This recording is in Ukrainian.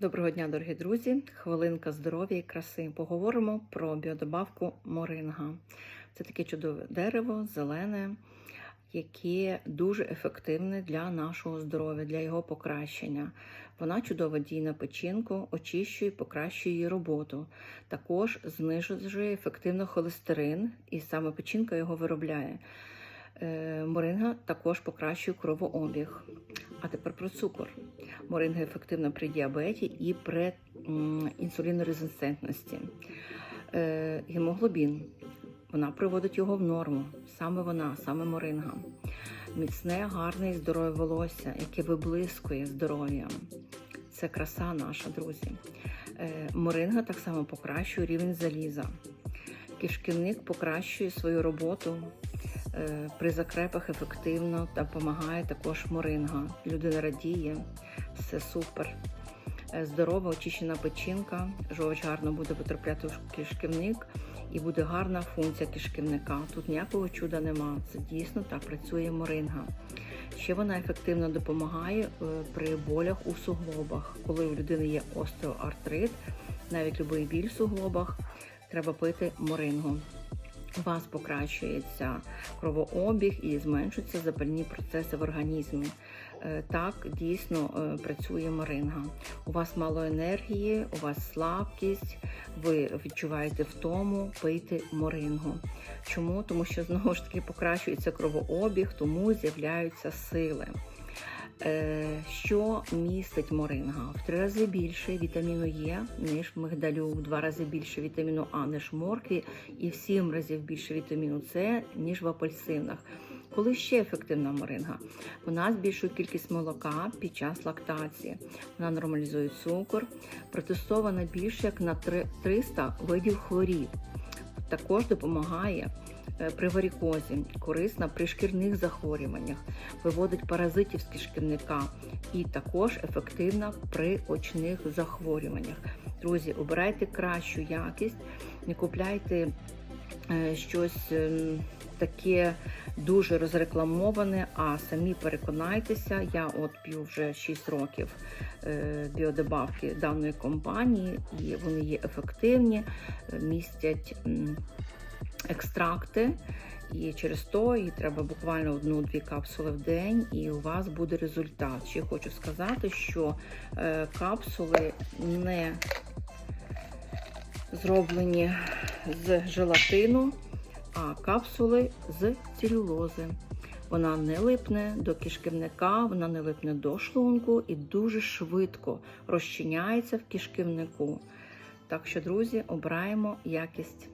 Доброго дня, дорогі друзі! Хвилинка здоров'я і краси. Поговоримо про біодобавку моринга. Це таке чудове дерево, зелене, яке дуже ефективне для нашого здоров'я, для його покращення. Вона чудово діє на печінку, очищує, покращує її роботу. Також знижує ефективно холестерин, і саме печінка його виробляє. Е, Моринга також покращує кровообіг. А тепер про цукор. Моринга ефективна при діабеті і при інсулінорезистентності. Е, гемоглобін. Вона приводить його в норму. Саме вона, саме моринга. Міцне, гарне і здорове волосся, яке виблискує здоров'ям. Це краса наша, друзі. Е, моринга так само покращує рівень заліза. Кишківник покращує свою роботу при закрепах ефективно допомагає також моринга. Людина радіє, все супер. Е, Здорова, очищена печінка, жовч гарно буде потрапляти в кишківник і буде гарна функція кишківника. Тут ніякого чуда нема. Це дійсно так працює моринга. Ще вона ефективно допомагає е, при болях у суглобах, коли у людини є остеоартрит, навіть любий біль в суглобах, треба пити морингу. У вас покращується кровообіг і зменшуються запальні процеси в організмі. Е, Так дійсно е, працює моринга. У вас мало енергії, у вас слабкість, ви відчуваєте втому, пийте морингу. Чому? Тому що знову ж таки покращується кровообіг, тому з'являються сили. Е, Що містить моринга? В три рази більше вітаміну Е, ніж мигдалю, в два рази більше вітаміну А, ніж моркві, і в сім разів більше вітаміну С, ніж в апельсинах. Коли ще ефективна моринга? Вона збільшує кількість молока під час лактації. Вона нормалізує цукор, протестована більше як на три- 300 видів хворіб. Також допомагає при варікозі, корисна при шкірних захворюваннях, виводить паразитів з кишківника і також ефективна при очних захворюваннях. Друзі, обирайте кращу якість, не купляйте е, щось ем, таке дуже розрекламоване, а самі переконайтеся, я от п'ю вже 6 років е, біодобавки даної компанії, і вони є ефективні, е, містять екстракти. І через то і треба буквально одну-дві капсули в день, і у вас буде результат. Ще хочу сказати, що е, капсули не зроблені з желатину, а капсули з целюлози. Вона не липне до кишківника, вона не липне до шлунку і дуже швидко розчиняється в кишківнику. Так що, друзі, обираємо якість.